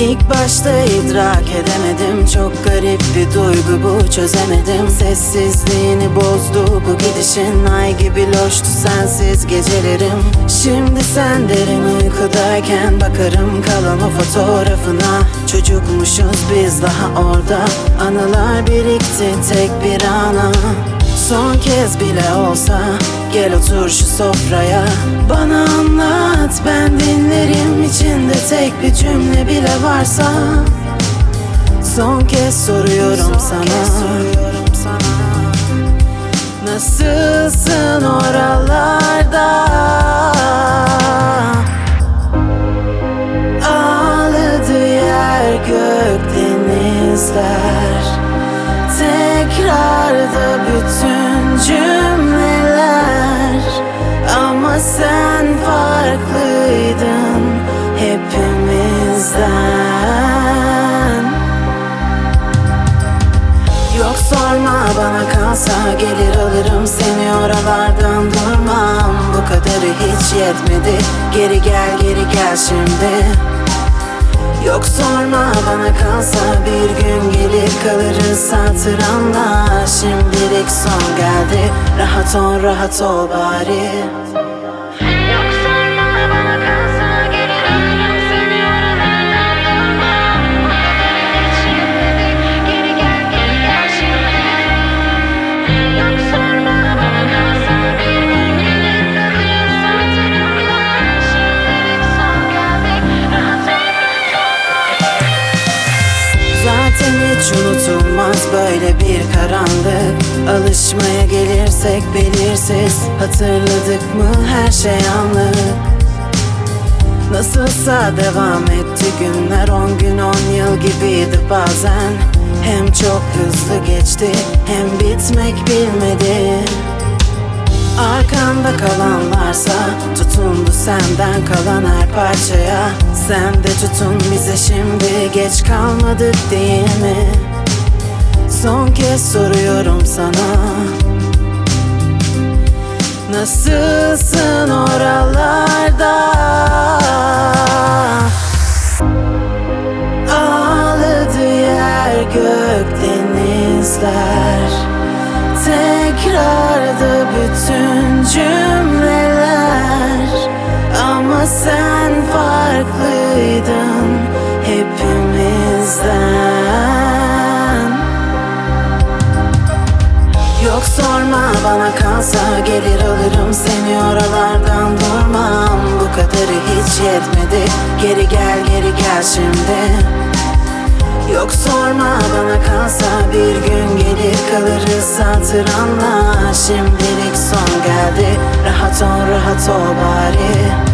İlk başta idrak edemedim. Çok garip bir duygu bu çözemedim. Sessizliğini bozdu bu gidişin. Ay gibi loştu sensiz gecelerim. Şimdi sen derin uykudayken Bakarım kalan o fotoğrafına. Çocukmuşuz biz daha orada. Anılar birikti tek bir ana Son kez bile olsa Gel otur şu sofraya. Bana anlat ben dinlerim içinde tek bir cümle bile varsa. Son kez soruyorum sana. Nasılsın oralarda Tekrarda bütün cümleler. Ama sen farklıydın hepimizden. Yok sorma bana kalsa gelir alırım seni. Oralardan durmam Bu kadarı hiç yetmedi. Geri gel geri gel şimdi Yok sorma bana kalsa bir gün gelir kalırız hatıranla Şimdilik son geldi. Rahat ol rahat ol bari hiç unutulmaz böyle bir karanlık. Alışmaya gelirsek belirsiz. Hatırladık mı her şey anlık. Nasılsa devam etti günler. On gün on yıl gibiydi bazen. Hem çok hızlı geçti hem bitmek bilmedi Arkanda kalan varsa tutundu senden kalan her parçaya Sen de tutun bize şimdi geç kalmadık değil mi? Son kez soruyorum sana Nasılsın oralarda? Sorma bana kalsa gelir alırım seni oralardan durmam. Bu kadarı hiç yetmedi. Geri gel geri gel şimdi. Yok sorma bana kalsa bir gün gelir kalırız hatıranla Şimdilik son geldi. Rahat ol rahat ol bari